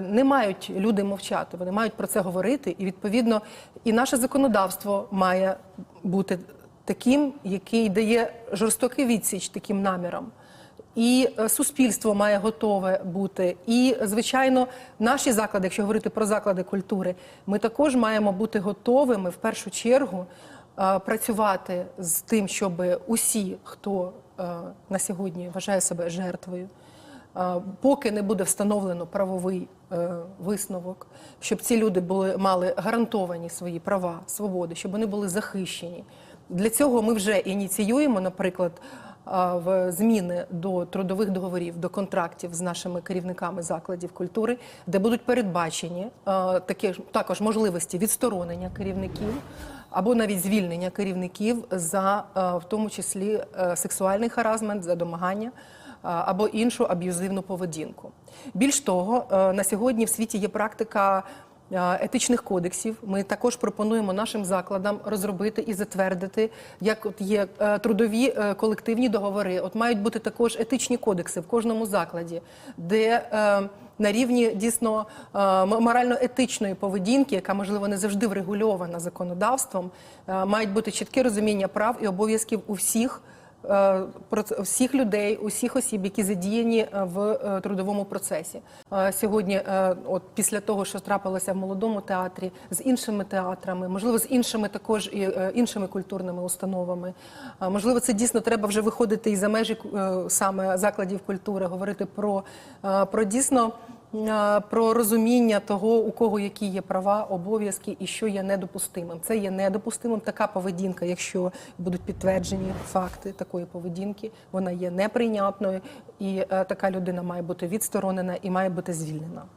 Не мають люди мовчати, вони мають про це говорити, і відповідно і наше законодавство має бути таким, який дає жорстокий відсіч таким намірам. І е, суспільство має готове бути. І, звичайно, наші заклади, якщо говорити про заклади культури, ми також маємо бути готовими в першу чергу е, працювати з тим, щоб усі, хто е, на сьогодні вважає себе жертвою, поки не буде встановлено правовий е, висновок, щоб ці люди були мали гарантовані свої права, свободи, щоб вони були захищені. Для цього ми вже ініціюємо, наприклад, в зміни до трудових договорів, до контрактів з нашими керівниками закладів культури, де будуть передбачені такі також можливості відсторонення керівників. Або навіть звільнення керівників за в тому числі е, сексуальний харазмент, за домагання або іншу аб'юзивну поведінку. Більш того, е, на сьогодні в світі є практика е, етичних кодексів. Ми також пропонуємо нашим закладам розробити і затвердити, як от є е, трудові колективні договори. От мають бути також етичні кодекси в кожному закладі, де на рівні дійсно морально-етичної поведінки, яка можливо не завжди врегульована законодавством, мають бути чітке розуміння прав і обов'язків у всіх всіх людей, усіх осіб, які задіяні е, в е, трудовому процесі. Е, Сьогодні, е, от після того, що трапилося в молодому театрі, з іншими театрами, можливо, з іншими також і е, іншими культурними установами. Е, Можливо, це дійсно треба вже виходити і за межі е, саме закладів культури, говорити про, е, про дійсно. Про розуміння того, у кого які є права, обов'язки і що є недопустимим. Це є недопустимим. Така поведінка, якщо будуть підтверджені факти такої поведінки, вона є неприйнятною, і е, така людина має бути відсторонена і має бути звільнена.